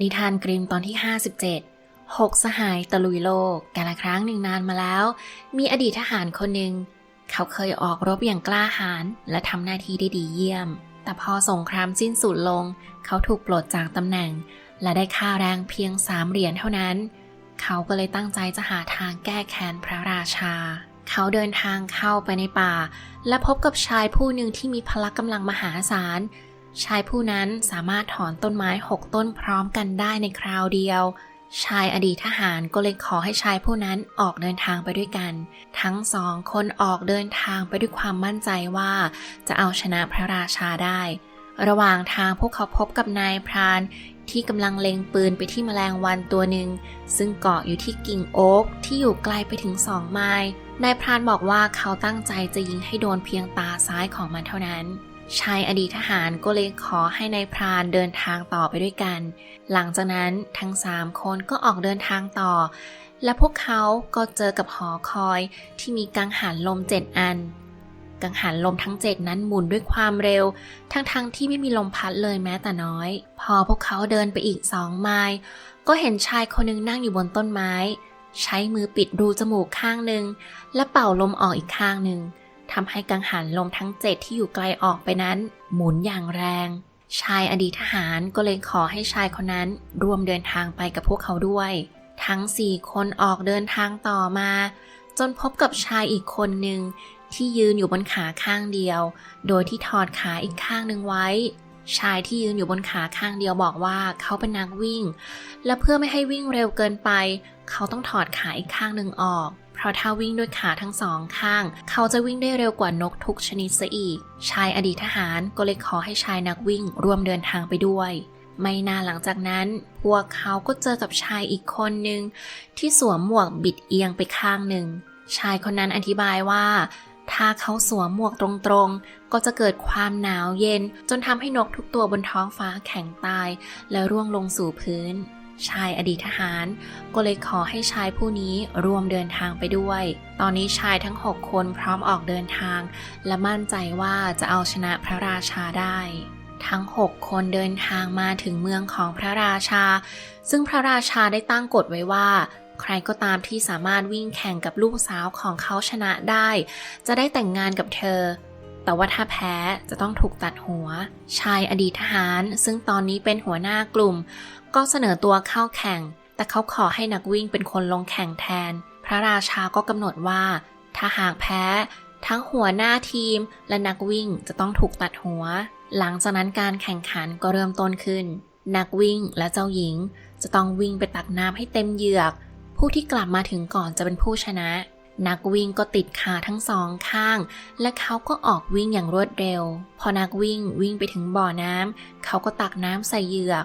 นิทานกริมตอนที่ 57หกสหายตะลุยโลกกาละครั้งหนึ่งนานมาแล้ว มีอดีตทหารคนหนึ่ง เขาเคยออกรบอย่างกล้าหาญและทำหน้าที่ได้ดีเยี่ยม แต่พอสงครามสิ้นสุดลง เขาถูกปลดจากตำแหน่ง และได้ค่าแรงเพียงสามเหรียญเท่านั้น เขาก็เลยตั้งใจจะหาทางแก้แค้นพระราชา เขาเดินทางเข้าไปในป่า และพบกับชายผู้หนึ่งที่มีพละกำลังมหาศาล ชายผู้นั้นสามารถถอนต้นไม้หกต้นพร้อมกันได้ในคราวเดียว ชายอดีตทหารก็เลยขอให้ชายผู้นั้นออกเดินทางไปด้วยกัน ทั้งสองคนออกเดินทางไปด้วยความมั่นใจว่าจะเอาชนะพระราชาได้ ระหว่างทางพวกเขาพบกับนายพรานที่กำลังเล็งปืนไปที่แมลงวันตัวหนึ่ง ซึ่งเกาะอยู่ที่กิ่งโอ๊กที่อยู่ไกลไปถึงสองไมล์นายพรานบอกว่าเขาตั้งใจจะยิงให้โดนเพียงตาซ้ายของมันเท่านั้น ชายอดีตทหารก็เลยขอให้ในายพรานเดินทางต่อไปด้วยกัน หลังจากนั้นทั้งสามคนก็ออกเดินทางต่อ และพวกเขาก็เจอกับหอคอยที่มีกังหันลมเจ็ดอัน กังหันลมทั้งเจ็ดนั้นหมุนด้วยความเร็ว ทั้งๆทที่ไม่มีลมพัดเลยแม้แต่น้อย พอพวกเขาเดินไปอีกสองไมล์ก็เห็นชายคนหนึงนั่งอยู่บนต้นไม้ ใช้มือปิดรูจมูกข้างหนึ่งและเป่าลมออกอีกข้างหนึ่ง ทำให้กังหันลมทั้งเจ็ดที่อยู่ไกลออกไปนั้น หมุนอย่างแรง ชายอดีตทหารก็เลยขอให้ชายคนนั้นร่วมเดินทางไปกับพวกเขาด้วย ทั้งสี่คนออกเดินทางต่อมา จนพบกับชายอีกคนหนึ่งที่ยืนอยู่บนขาข้างเดียว โดยที่ถอดขาอีกข้างหนึ่งไว้ ชายที่ยืนอยู่บนขาข้างเดียวบอกว่าเขาเป็นนักวิ่ง และเพื่อไม่ให้วิ่งเร็วเกินไป เขาต้องถอดขาอีกข้างหนึ่งออก เพราะถ้าวิ่งด้วยขาทั้งสองข้าง เขาจะวิ่งได้เร็วกว่านกทุกชนิดซะอีก ชายอดีตทหารก็เลยขอให้ชายนักวิ่งร่วมเดินทางไปด้วย ไม่นานหลังจากนั้น พวกเขาก็เจอกับชายอีกคนหนึ่งที่สวมหมวกบิดเอียงไปข้างหนึ่ง ชายคนนั้นอธิบายว่าถ้าเขาสวมหมวกตรงๆ ก็จะเกิดความหนาวเย็น จนทำให้นกทุกตัวบนท้องฟ้าแข็งตาย และร่วงลงสู่พื้น ชายอดีตทหาร ก็เลยขอให้ชายผู้นี้ร่วมเดินทางไปด้วย ตอนนี้ชายทั้ง 6 คนพร้อมออกเดินทาง และมั่นใจว่าจะเอาชนะพระราชาได้ทั้ง 6 คนเดินทางมาถึงเมืองของพระราชา ซึ่งพระราชาได้ตั้งกฎไว้ว่า ใครก็ตามที่สามารถวิ่งแข่งกับลูกสาวของเขาชนะได้ จะได้แต่งงานกับเธอ แต่ว่าถ้าแพ้จะต้องถูกตัดหัว ชายอดีตทหาร ซึ่งตอนนี้เป็นหัวหน้ากลุ่ม ก็เสนอตัวเข้าแข่ง แต่เขาขอให้นักวิ่งเป็นคนลงแข่งแทน พระราชาก็กำหนดว่า ถ้าหากแพ้ ทั้งหัวหน้าทีมและนักวิ่งจะต้องถูกตัดหัว หลังจากนั้นการแข่งขันก็เริ่มต้นขึ้น นักวิ่งและเจ้าหญิง จะต้องวิ่งไปตักน้ำให้เต็มเหยือก ผู้ที่กลับมาถึงก่อนจะเป็นผู้ชนะ นักวิ่งก็ติดขาทั้งสองข้าง และเขาก็ออกวิ่งอย่างรวดเร็ว พอนักวิ่งวิ่งไปถึงบ่อน้ำเขาก็ตักน้ำใส่เหยือก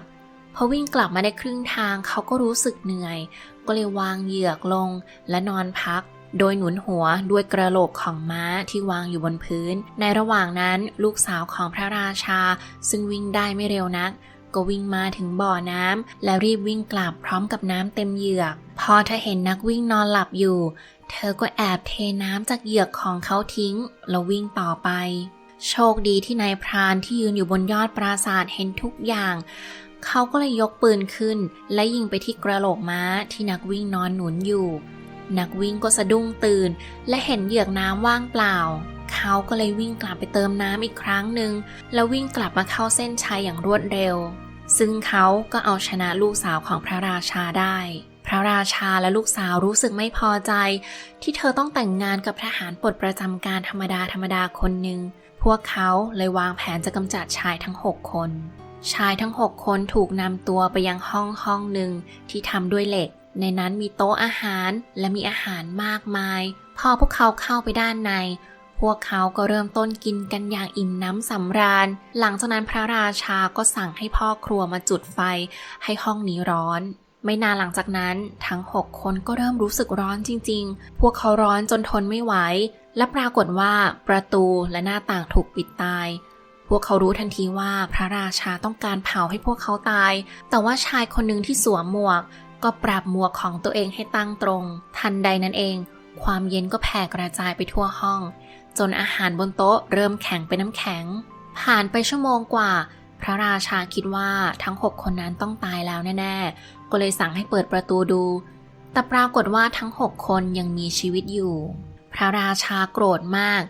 พอวิ่งกลับมาได้ครึ่งทางเขาก็รู้สึกเหนื่อย ก็เลยวางเหยือกลงและนอนพัก โดยหนุนหัวด้วยกระโหลกของม้าที่วางอยู่บนพื้น ในระหว่างนั้นลูกสาวของพระราชา ซึ่งวิ่งได้ไม่เร็วนัก ก็วิ่งมาถึงบ่อน้ำแล้วรีบวิ่งกลับพร้อมกับน้ำเต็มเหยือก พอเธอเห็นนักวิ่งนอนหลับอยู่ เธอก็แอบเทน้ำจากเหยือกของเขาทิ้งแล้ววิ่งต่อไปโชคดีที่นายพรานที่ยืนอยู่บนยอดปราสาทเห็นทุกอย่าง เขาก็เลยยกปืนขึ้น และยิงไปที่กระโหลกม้าที่นักวิ่งนอนหนุนอยู่ นักวิ่งก็สะดุ้งตื่น และเห็นเหยือกน้ำว่างเปล่า เขาก็เลยวิ่งกลับไปเติมน้ำอีกครั้งหนึ่งแล้ววิ่งกลับมาเข้าเส้นชัยอย่างรวดเร็ว ซึ่งเขาก็เอาชนะลูกสาวของพระราชาได้ พระราชาและลูกสาวรู้สึกไม่พอใจ ที่เธอต้องแต่งงานกับทหารปลดประจำการธรรมดาธรรมดาคนหนึ่งพวกเขาเลยวางแผนจะกำจัดชายทั้ง 6 คน ชายทั้ง6คนถูกนำตัวไปยังห้องห้องหนึ่งที่ทำด้วยเหล็ก ในนั้นมีโต๊ะอาหารและมีอาหารมากมาย พอพวกเขาเข้าไปด้านใน พวกเขาก็เริ่มต้นกินกันอย่างอิ่มน้ำสำราญ หลังจากนั้นพระราชาก็สั่งให้พ่อครัวมาจุดไฟให้ห้องนี้ร้อน ไม่นานหลังจากนั้นทั้ง6คนก็เริ่มรู้สึกร้อนจริง ๆ พวกเขาร้อนจนทนไม่ไหว และปรากฏว่าประตูและหน้าต่างถูกปิดตาย วกเขารู้ทันทีว่าพระราชาต้องการเผาให้พวกเขาตาย แต่ว่าชายคนหนึ่งที่สวมหมวก ก็ปรับหมวกของตัวเองให้ตั้งตรง ทันใดนั้นเอง ความเย็นก็แผ่กระจายไปทั่วห้อง จนอาหารบนโต๊ะเริ่มแข็งเป็นน้ำแข็ง ผ่านไปชั่วโมงกว่าพพระราชาคิดว่าทั้งหกคนนั้นต้องตายแล้วแน่ๆ ก็เลยสั่งให้เปิดประตูดู แต่ปรากฏว่าทั้งหกคนยังมีชีวิตอยู่ พระราชาโกรธมาก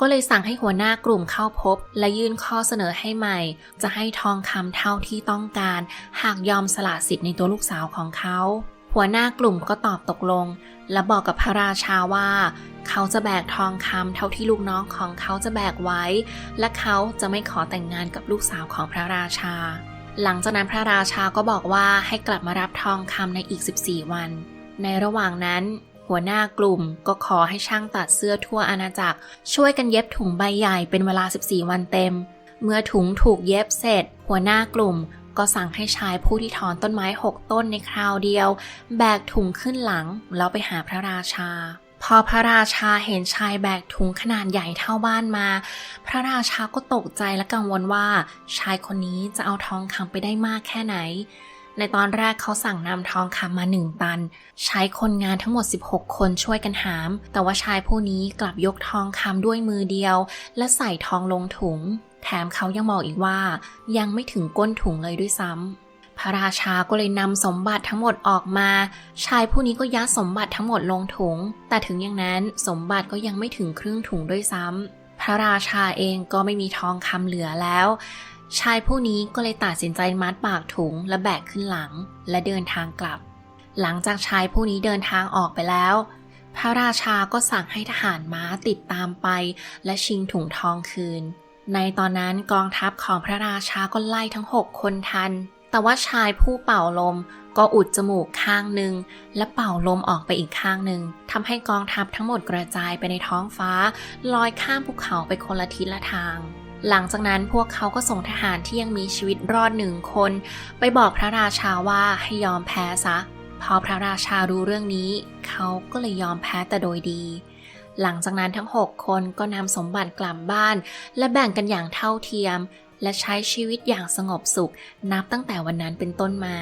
ก็เลยสั่งให้หัวหน้ากลุ่มเข้าพบ และยื่นข้อเสนอให้ใหม่ จะให้ทองคำเท่าที่ต้องการ หากยอมสละสิทธิ์ในตัวลูกสาวของเขา หัวหน้ากลุ่มก็ตอบตกลง และบอกกับพระราชาว่า เขาจะแบกทองคำเท่าที่ลูกน้องของเขาจะแบกไว้ และเขาจะไม่ขอแต่งงานกับลูกสาวของพระราชา หลังจากนั้นพระราชาก็บอกว่าให้กลับมารับทองคำในอีก 14 วัน ในระหว่างนั้น หัวหน้ากลุ่ม ก็ขอให้ช่างตัดเสื้อทั่วอาณาจักร ช่วยกันเย็บถุงใบใหญ่เป็นเวลา 14 วันเต็ม เมื่อถุงถูกเย็บเสร็จ หัวหน้ากลุ่ม ก็สั่งให้ชายผู้ที่ถอนต้นไม้ 6 ต้นในคราวเดียว แบกถุงขึ้นหลังแล้วไปหาพระราชาพอพระราชาเห็นชายแบกถุงขนาดใหญ่เท่าบ้านมา พระราชาก็ตกใจและกังวลว่า ชายคนนี้จะเอาทองคำไปได้มากแค่ไหน ในตอนแรกเขาสั่งนำทองคำมาหนึ่งตัน ใช้คนงานทั้งหมด 16 คนช่วยกันหาม แต่ว่าชายผู้นี้กลับยกทองคำด้วยมือเดียว และใส่ทองลงถุง แถมเขายังบอกอีกว่า ยังไม่ถึงก้นถุงเลยด้วยซ้ำพระราชาก็เลยนำสมบัติทั้งหมดออกมา ชายผู้นี้ก็ยัดสมบัติทั้งหมดลงถุง แต่ถึงอย่างนั้นสมบัติก็ยังไม่ถึงครึ่งถุงด้วยซ้ำพระราชาเองก็ไม่มีทองคำเหลือแล้ว ชายผู้นี้ก็เลยตัดสินใจมัดปากถุงและแบกขึ้นหลังและเดินทางกลับ หลังจากชายผู้นี้เดินทางออกไปแล้ว พระราชาก็สั่งให้ทหารม้าติดตามไป และชิงถุงทองคืน ในตอนนั้นกองทัพของพระราชาก็ไล่ทั้งหกคนทัน แต่ว่าชายผู้เป่าลมก็อุดจมูกข้างหนึ่งและเป่าลมออกไปอีกข้างหนึ่งทำให้กองทัพทั้งหมดกระจายไปในท้องฟ้า ลอยข้ามภูเขาไปคนละทิศละทาง หลังจากนั้นพวกเขาก็ส่งทหารที่ยังมีชีวิตรอดหนึ่งคน ไปบอกพระราชาว่าให้ยอมแพ้ซะ พอพระราชารู้เรื่องนี้ เขาก็เลยยอมแพ้แต่โดยดี หลังจากนั้นทั้ง 6 คนก็นำสมบัติกลับบ้าน และแบ่งกันอย่างเท่าเทียม และใช้ชีวิตอย่างสงบสุข นับตั้งแต่วันนั้นเป็นต้นมา